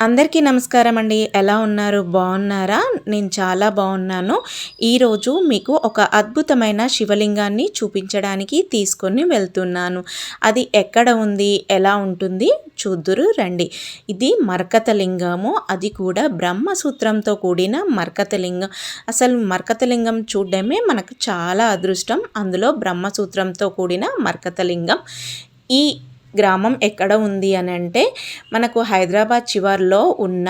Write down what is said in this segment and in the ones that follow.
అందరికీ నమస్కారం అండి. ఎలా ఉన్నారు? బాగున్నారా? నేను చాలా బాగున్నాను. ఈరోజు మీకు ఒక అద్భుతమైన శివలింగాన్ని చూపించడానికి తీసుకొని వెళ్తున్నాను. అది ఎక్కడ ఉంది? ఎలా ఉంటుంది? చూద్దురు రండి. ఇది మర్కతలింగము. అది కూడా బ్రహ్మసూత్రంతో కూడిన మర్కతలింగం. అసలు మర్కతలింగం చూడడమే మనకు చాలా అదృష్టం. అందులో బ్రహ్మసూత్రంతో కూడిన మర్కతలింగం. ఈ గ్రామం ఎక్కడ ఉంది అని అంటే మనకు హైదరాబాద్ చివర్లో ఉన్న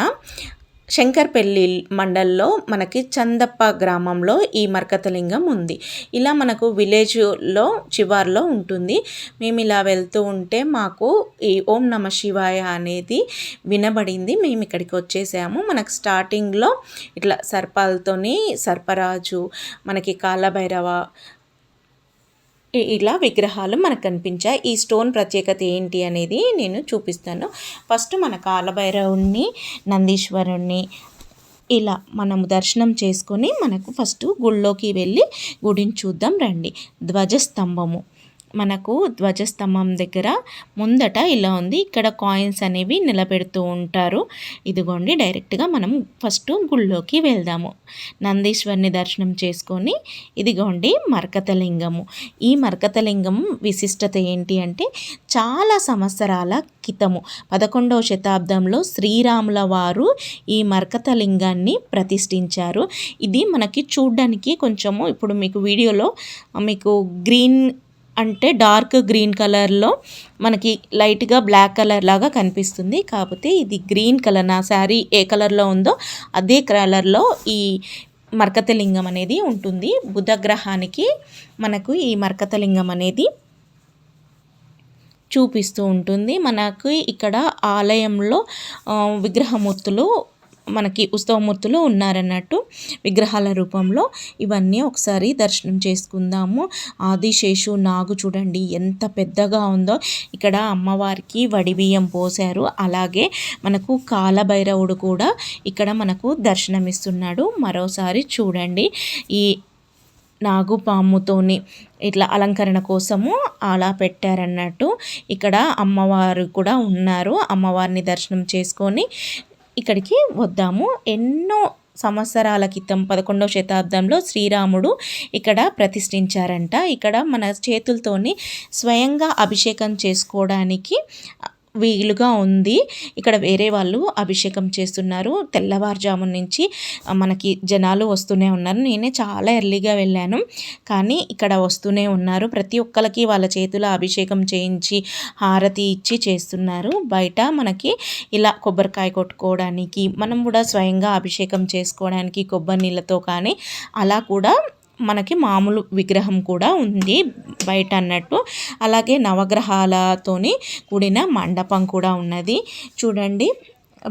శంకర్పల్లి మండల్లో మనకి చందప్ప గ్రామంలో ఈ మర్కతలింగం ఉంది. ఇలా మనకు విలేజ్లో చివర్లో ఉంటుంది. మేము ఇలా వెళ్తూ ఉంటే మాకు ఈ ఓం నమ శివాయ అనేది వినబడింది. మేము ఇక్కడికి వచ్చేసాము. మనకు స్టార్టింగ్లో ఇట్లా సర్పాలతోని సర్పరాజు మనకి కాలభైరవ ఇలా విగ్రహాలు మనకు కనిపించాయి. ఈ స్టోన్ ప్రత్యేకత ఏంటి అనేది నేను చూపిస్తాను. ఫస్ట్ మన కాలభైరవుణ్ణి నందీశ్వరుణ్ణి ఇలా మనము దర్శనం చేసుకొని మనకు ఫస్ట్ గుళ్ళోకి వెళ్ళి గుడిని చూద్దాం రండి. ధ్వజస్తంభము. మనకు ధ్వజస్తంభం దగ్గర ముందట ఇలా ఉంది. ఇక్కడ కాయిన్స్ అనేవి నిలబెడుతూ ఉంటారు. ఇదిగోండి డైరెక్ట్గా మనం ఫస్ట్ గుళ్ళోకి వెళ్దాము. నందీశ్వరిని దర్శనం చేసుకొని ఇదిగోండి మరకతలింగము. ఈ మరకతలింగం విశిష్టత ఏంటి అంటే చాలా సంవత్సరాల క్రితము పదకొండవ శతాబ్దంలో శ్రీరాముల వారు ఈ మర్కతలింగాన్ని ప్రతిష్ఠించారు. ఇది మనకి చూడ్డానికి కొంచెము ఇప్పుడు మీకు వీడియోలో మీకు గ్రీన్ అంటే డార్క్ గ్రీన్ కలర్లో మనకి లైట్గా బ్లాక్ కలర్ లాగా కనిపిస్తుంది. కాకపోతే ఇది గ్రీన్ కలర్ నా శారీ ఏ కలర్లో ఉందో అదే కలర్లో ఈ మర్కతలింగం అనేది ఉంటుంది. బుధగ్రహానికి మనకు ఈ మర్కతలింగం అనేది చూపిస్తూ ఉంటుంది. మనకు ఇక్కడ ఆలయంలో విగ్రహమూర్తులు మనకి ఉత్సవమూర్తులు ఉన్నారన్నట్టు విగ్రహాల రూపంలో ఇవన్నీ ఒకసారి దర్శనం చేసుకుందాము. ఆదిశేషు నాగు చూడండి ఎంత పెద్దగా ఉందో. ఇక్కడ అమ్మవారికి వడిబియ్యం పోశారు. అలాగే మనకు కాలభైరవుడు కూడా ఇక్కడ మనకు దర్శనమిస్తున్నాడు. మరోసారి చూడండి ఈ నాగుపాముతోని ఇట్లా అలంకరణ కోసము అలా పెట్టారన్నట్టు ఇక్కడ అమ్మవారు కూడా ఉన్నారు. అమ్మవారిని దర్శనం చేసుకొని ఇక్కడికి వద్దాము. ఎన్నో సంవత్సరాల క్రితం పదకొండవ శతాబ్దంలో శ్రీరాముడు ఇక్కడ ప్రతిష్ఠించారంట. ఇక్కడ మన చేతులతోని స్వయంగా అభిషేకం చేసుకోవడానికి వీలుగా ఉంది. ఇక్కడ వేరే వాళ్ళు అభిషేకం చేస్తున్నారు. తెల్లవారుజాము నుంచి మనకి జనాలు వస్తూనే ఉన్నారు. నేనే చాలా ఎర్లీగా వెళ్ళాను. కానీ ఇక్కడ వస్తూనే ఉన్నారు. ప్రతి ఒక్కరికి వాళ్ళ చేతుల అభిషేకం చేయించి హారతి ఇచ్చి చేస్తున్నారు. బయట మనకి ఇలా కొబ్బరికాయ కొట్టుకోవడానికి మనం కూడా స్వయంగా అభిషేకం చేసుకోవడానికి కొబ్బరి నీళ్ళతో కానీ అలా కూడా మనకి మామూలు విగ్రహం కూడా ఉంది బయట అన్నట్టు అలాగే నవగ్రహాలతోని కూడిన మండపం కూడా ఉన్నది. చూడండి.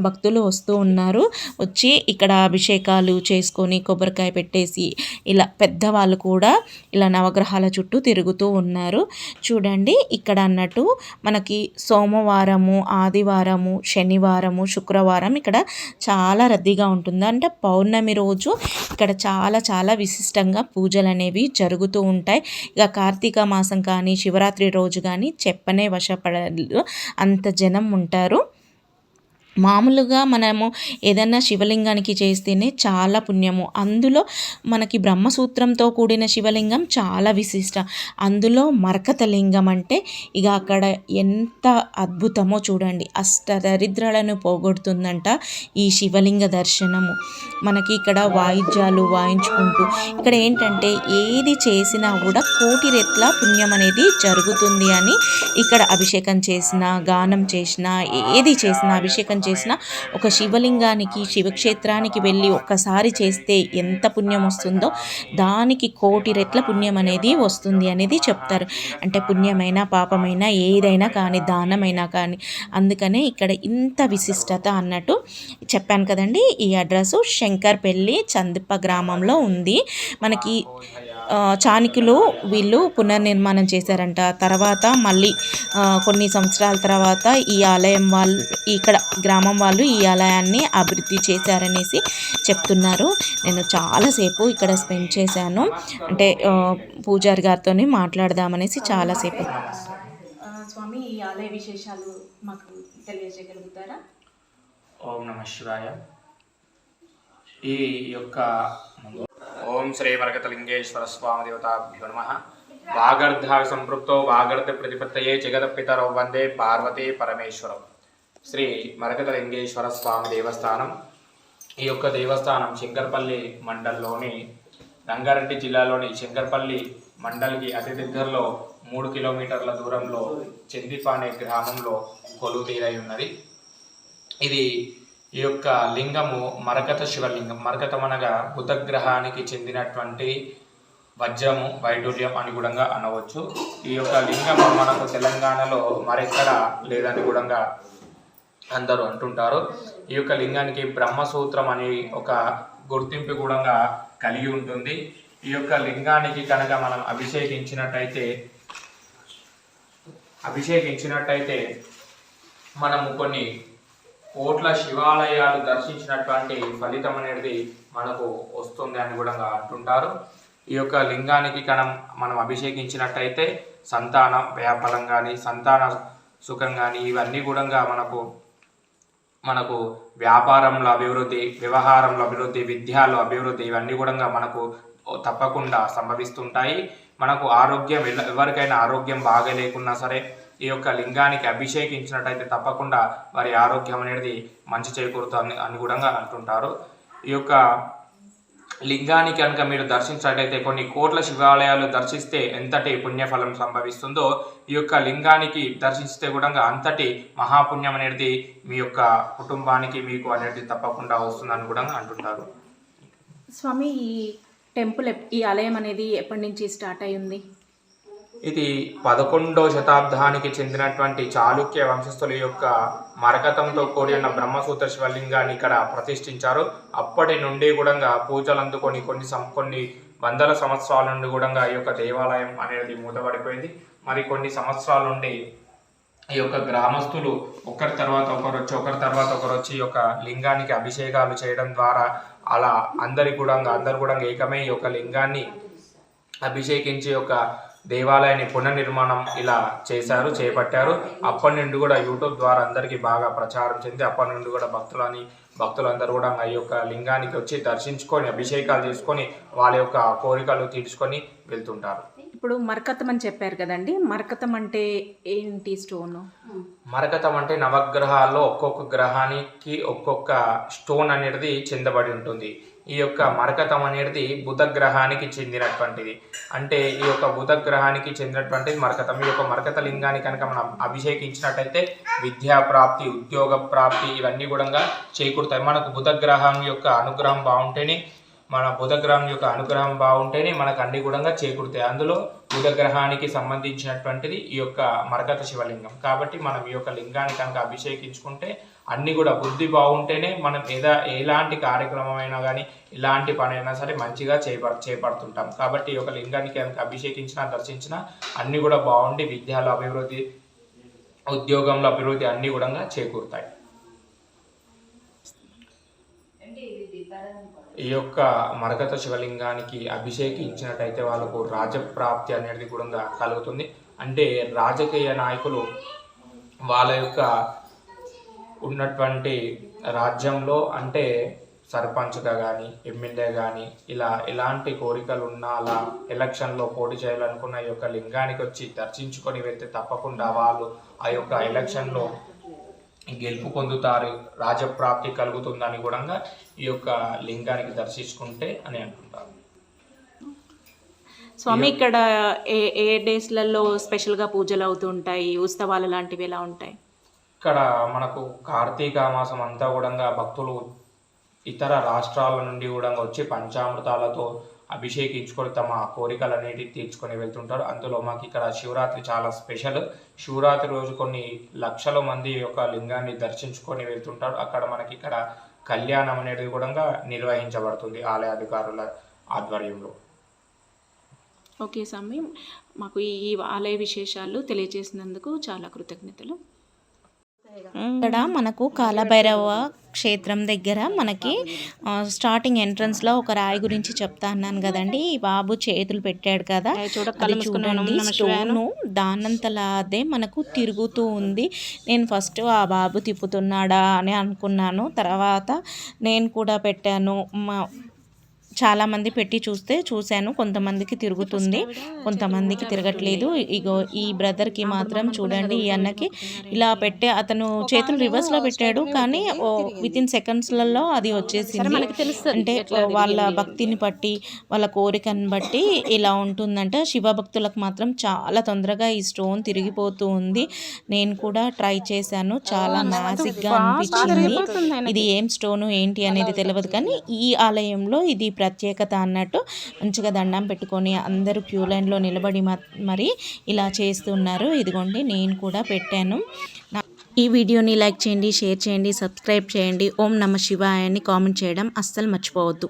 భక్తులు వస్తూ ఉన్నారు. వచ్చి ఇక్కడ అభిషేకాలు చేసుకొని కొబ్బరికాయ పెట్టేసి ఇలా పెద్దవాళ్ళు కూడా ఇలా నవగ్రహాల చుట్టూ తిరుగుతూ ఉన్నారు. చూడండి ఇక్కడ అన్నట్టు మనకి సోమవారము ఆదివారము శనివారము శుక్రవారం ఇక్కడ చాలా రద్దీగా ఉంటుంది. అంటే పౌర్ణమి రోజు ఇక్కడ చాలా చాలా విశిష్టంగా పూజలు అనేవి జరుగుతూ ఉంటాయి. ఇక కార్తీక మాసం కానీ శివరాత్రి రోజు కానీ చెప్పనే వశపడలు అంత జనం ఉంటారు. మామూలుగా మనము ఏదన్నా శివలింగానికి చేస్తేనే చాలా పుణ్యము. అందులో మనకి బ్రహ్మసూత్రంతో కూడిన శివలింగం చాలా విశిష్ట. అందులో మరకతలింగం అంటే ఇక అక్కడ ఎంత అద్భుతమో చూడండి. అష్ట దరిద్రాలను పోగొడుతుందంట ఈ శివలింగ దర్శనము. మనకి ఇక్కడ వాయిద్యాలు వాయించుకుంటూ ఇక్కడ ఏంటంటే ఏది చేసినా కూడా కోటి రెట్ల పుణ్యం అనేది జరుగుతుంది అని ఇక్కడ అభిషేకం చేసిన గానం చేసిన ఏది చేసినా అభిషేకం చేసిన ఒక శివలింగానికి శివక్షేత్రానికి వెళ్ళి ఒక్కసారి చేస్తే ఎంత పుణ్యం వస్తుందో దానికి కోటి రెట్ల పుణ్యం అనేది వస్తుంది అనేది చెప్తారు. అంటే పుణ్యమైనా పాపమైనా ఏదైనా కానీ దానమైనా కానీ. అందుకనే ఇక్కడ ఇంత విశిష్టత అన్నట్టు చెప్పాను కదండి. ఈ అడ్రస్ శంకర్పల్లి చందిప్ప గ్రామంలో ఉంది. మనకి చాణిక్యులు వీళ్ళు పునర్నిర్మాణం చేశారంట. తర్వాత మళ్ళీ కొన్ని సంవత్సరాల తర్వాత ఈ ఆలయం వాళ్ళు ఇక్కడ గ్రామం వాళ్ళు ఈ ఆలయాన్ని అభివృద్ధి చేశారనేసి చెప్తున్నారు. నేను చాలాసేపు ఇక్కడ స్పెండ్ చేశాను. అంటే పూజారి గారితో మాట్లాడదామనేసి చాలాసేపు స్వామి ఈ ఆలయ విశేషాలు మాకు తెలియజేయగలుగుతారా? ఓం నమ శివాయ. ఈ యొక్క ఓం శ్రీ మరకతలింగేశ్వర స్వామి దేవతాభ్యో నమ. వాగర్ధ సంపృక్తో వాగర్ధ ప్రతిపత్తయే జగత పితరౌ వందే పార్వతీ పరమేశ్వరం. శ్రీ మరకతలింగేశ్వర స్వామి దేవస్థానం. ఈ యొక్క దేవస్థానం శంకర్పల్లి మండల్లోని రంగారెడ్డి జిల్లాలోని శంకర్పల్లి మండల్కి అతి దగ్గరలో మూడు కిలోమీటర్ల దూరంలో చెందిపానే గ్రామంలో కొలువు తీరై ఉన్నది. ఇది ఈ యొక్క లింగము మరకత శివలింగం. మరకతం అనగా బుధగ్రహానికి చెందినటువంటి వజ్రము వైడూర్యం అని కూడా అనవచ్చు. ఈ యొక్క లింగము మనకు తెలంగాణలో మరెక్కడ లేదని కూడా అందరూ అంటుంటారు. ఈ యొక్క లింగానికి బ్రహ్మసూత్రం అనే ఒక గుర్తింపు కూడా కలిగి ఉంటుంది. ఈ యొక్క లింగానికి కనుక మనం అభిషేకించినట్టయితే అభిషేకించినట్టయితే మనము కొన్ని కోట్ల శివాలయాలు దర్శించినటువంటి ఫలితం అనేది మనకు వస్తుంది అని కూడా అంటుంటారు. ఈ యొక్క లింగానికి కనం మనం అభిషేకించినట్టయితే సంతాన వ్యాపలం కానీ సంతాన సుఖం కానీ ఇవన్నీ కూడా మనకు మనకు వ్యాపారంలో అభివృద్ధి వ్యవహారంలో అభివృద్ధి విద్యలో అభివృద్ధి ఇవన్నీ కూడా మనకు తప్పకుండా సంభవిస్తుంటాయి. మనకు ఆరోగ్యం ఎవరికైనా ఆరోగ్యం బాగా లేకున్నా సరే ఈ యొక్క లింగానికి అభిషేకించినట్టయితే తప్పకుండా వారి ఆరోగ్యం అనేది మంచి చేకూరుతుంది అనుగుణంగా అంటుంటారు. ఈ యొక్క లింగానికి కనుక మీరు దర్శించినట్టయితే కొన్ని కోట్ల శివాలయాలు దర్శిస్తే ఎంతటి పుణ్యఫలం సంభవిస్తుందో ఈ యొక్క లింగానికి దర్శిస్తే కూడా అంతటి మహాపుణ్యం అనేది మీ యొక్క కుటుంబానికి మీకు అనేది తప్పకుండా వస్తుందని కూడా అంటుంటారు. స్వామి ఈ టెంపుల్ ఈ ఆలయం అనేది ఎప్పటి నుంచి స్టార్ట్ అయ్యింది? ఇది పదకొండవ శతాబ్దానికి చెందినటువంటి చాళుక్య వంశస్థుల యొక్క మరకతంతో కూడిన బ్రహ్మసూత్ర శివలింగాన్ని ఇక్కడ ప్రతిష్ఠించారు. అప్పటి నుండి కూడా పూజలు అందుకొని కొన్ని సం- కొన్ని వందల సంవత్సరాల నుండి కూడా ఈ యొక్క దేవాలయం అనేది మూతపడిపోయింది. మరి కొన్ని సంవత్సరాల నుండి ఈ యొక్క గ్రామస్తులు ఒకరి తర్వాత ఒకరు వచ్చి ఒకరి తర్వాత ఒకరు వచ్చి ఈ యొక్క లింగానికి అభిషేకాలు చేయడం ద్వారా అలా అందరి కూడా అందరు కూడా ఏకమే ఈ యొక్క లింగాన్ని అభిషేకించి ఒక దేవాలయాన్ని పునర్నిర్మాణం ఇలా చేశారు చేపట్టారు. అప్పటి నుండి కూడా యూట్యూబ్ ద్వారా అందరికీ బాగా ప్రచారం చెంది అప్పటి నుండి కూడా భక్తులని భక్తులందరూ కూడా ఈ యొక్క లింగానికి వచ్చి దర్శించుకొని అభిషేకాలు చేసుకొని వాళ్ళ యొక్క కోరికలు తీర్చుకొని వెళ్తుంటారు. ఇప్పుడు మరకతం అని చెప్పారు కదండి మరకతం అంటే ఏంటి స్టోన్ మరకతం అంటే నవగ్రహాల్లో ఒక్కొక్క గ్రహానికి ఒక్కొక్క స్టోన్ అనేది చెందబడి ఉంటుంది. ఈ యొక్క మరకతం అనేది బుధ గ్రహానికి చెందినటువంటిది. అంటే ఈ యొక్క బుధ గ్రహానికి చెందినటువంటిది మరకతం. ఈ యొక్క మరకత లింగాన్ని కనుక మనం అభిషేకించినట్టయితే విద్యా ప్రాప్తి ఉద్యోగ ప్రాప్తి ఇవన్నీ కూడా చేకూరుతాయి. మనకు బుధ గ్రహం యొక్క అనుగ్రహం బాగుంటేనే మన బుధ గ్రహం యొక్క అనుగ్రహం బాగుంటేనే మనకు అన్ని కూడా చేకూరుతాయి. అందులో బుధ గ్రహానికి సంబంధించినటువంటిది ఈ యొక్క మరకత శివలింగం. కాబట్టి మనం ఈ యొక్క లింగాన్ని కనుక అభిషేకించుకుంటే అన్ని కూడా బుద్ధి బాగుంటేనే మనం ఏదా ఎలాంటి కార్యక్రమం అయినా కానీ ఎలాంటి పని అయినా సరే మంచిగా చేప చేపడుతుంటాం. కాబట్టి ఈ యొక్క లింగానికి కనుక అభిషేకించినా దర్శించినా అన్ని కూడా బాగుండి విద్యలో అభివృద్ధి ఉద్యోగంలో అభివృద్ధి అన్ని కూడా చేకూరుతాయి. ఈ యొక్క మరకత శివలింగానికి అభిషేకించినట్టయితే వాళ్ళకు రాజప్రాప్తి అనేది కూడా కలుగుతుంది. అంటే రాజకీయ నాయకులు వాళ్ళ యొక్క ఉన్నటువంటి రాజ్యంలో అంటే సర్పంచ్గా కానీ ఎమ్మెల్యే కానీ ఇలా ఎలాంటి కోరికలు ఉన్నా అలా ఎలక్షన్లో పోటీ చేయాలనుకున్న ఈ యొక్క లింగానికి వచ్చి దర్శించుకొని వెళ్తే తప్పకుండా వాళ్ళు ఆ యొక్క ఎలక్షన్లో గెలుపు పొందుతారు రాజప్రాప్తి కలుగుతుందని కూడా ఈ యొక్క లింగానికి దర్శించుకుంటే అని అంటుంటారు. స్వామి ఇక్కడ ఏ ఏ డేస్లలో స్పెషల్గా పూజలు అవుతుంటాయి ఉత్సవాలు లాంటివి ఎలా ఉంటాయి? ఇక్కడ మనకు కార్తీక మాసం అంతా కూడా భక్తులు ఇతర రాష్ట్రాల నుండి కూడా వచ్చి పంచామృతాలతో అభిషేకించుకొని తమ కోరికలన్నిటి తీర్చుకొని వెళ్తుంటారు. అందులో మాకు ఇక్కడ శివరాత్రి చాలా స్పెషల్. శివరాత్రి రోజు కొన్ని లక్షల మంది యొక్క లింగాన్ని దర్శించుకొని వెళ్తుంటారు. అక్కడ మనకి ఇక్కడ కళ్యాణం అనేది కూడా నిర్వహించబడుతుంది ఆలయ అధికారుల ఆధ్వర్యంలో. ఓకే స్వామి. మాకు ఈ ఆలయ విశేషాలు తెలియజేసినందుకు చాలా కృతజ్ఞతలు. ఇక్కడ మనకు కాలభైరవ క్షేత్రం దగ్గర మనకి స్టార్టింగ్ ఎంట్రన్స్లో ఒక రాయి గురించి చెప్తా అన్నాను కదండి ఈ బాబు చేతులు పెట్టాడు కదా అది. చూడండి. స్టోను దానంతలా అదే మనకు తిరుగుతూ ఉంది నేను ఫస్ట్ ఆ బాబు తిప్పుతున్నాడా అని అనుకున్నాను తర్వాత నేను కూడా పెట్టాను మా చాలామంది పెట్టి చూస్తే చూశాను. కొంతమందికి తిరుగుతుంది. కొంతమందికి తిరగట్లేదు. ఇగో ఈ బ్రదర్కి మాత్రం చూడండి ఈ అన్నకి. ఇలా పెట్టే అతను చేతులు రివర్స్లో పెట్టాడు. కానీ విత్ ఇన్ సెకండ్స్లలో అది వచ్చేసింది. మనకి తెలుస్తది అంటే వాళ్ళ భక్తిని బట్టి వాళ్ళ కోరికను బట్టి ఇలా ఉంటుందంట. శివభక్తులకు మాత్రం చాలా తొందరగా ఈ స్టోన్ తిరిగిపోతూ ఉంది. నేను కూడా ట్రై చేశాను. చాలా మ్యాజిక్గా అనిపించింది. ఇది ఏం స్టోను ఏంటి అనేది తెలియదు కానీ ఈ ఆలయంలో ఇది ప్రత్యేకత అన్నట్టు మంచిగా దండం పెట్టుకొని అందరూ క్యూ లైన్లో నిలబడి మ- మరి ఇలా చేస్తున్నారు. ఇదిగోండి నేను కూడా పెట్టాను. ఈ వీడియోని లైక్ చేయండి షేర్ చేయండి సబ్స్క్రైబ్ చేయండి. ఓం నమ శివాయ అని కామెంట్ చేయడం అస్సలు మర్చిపోవద్దు.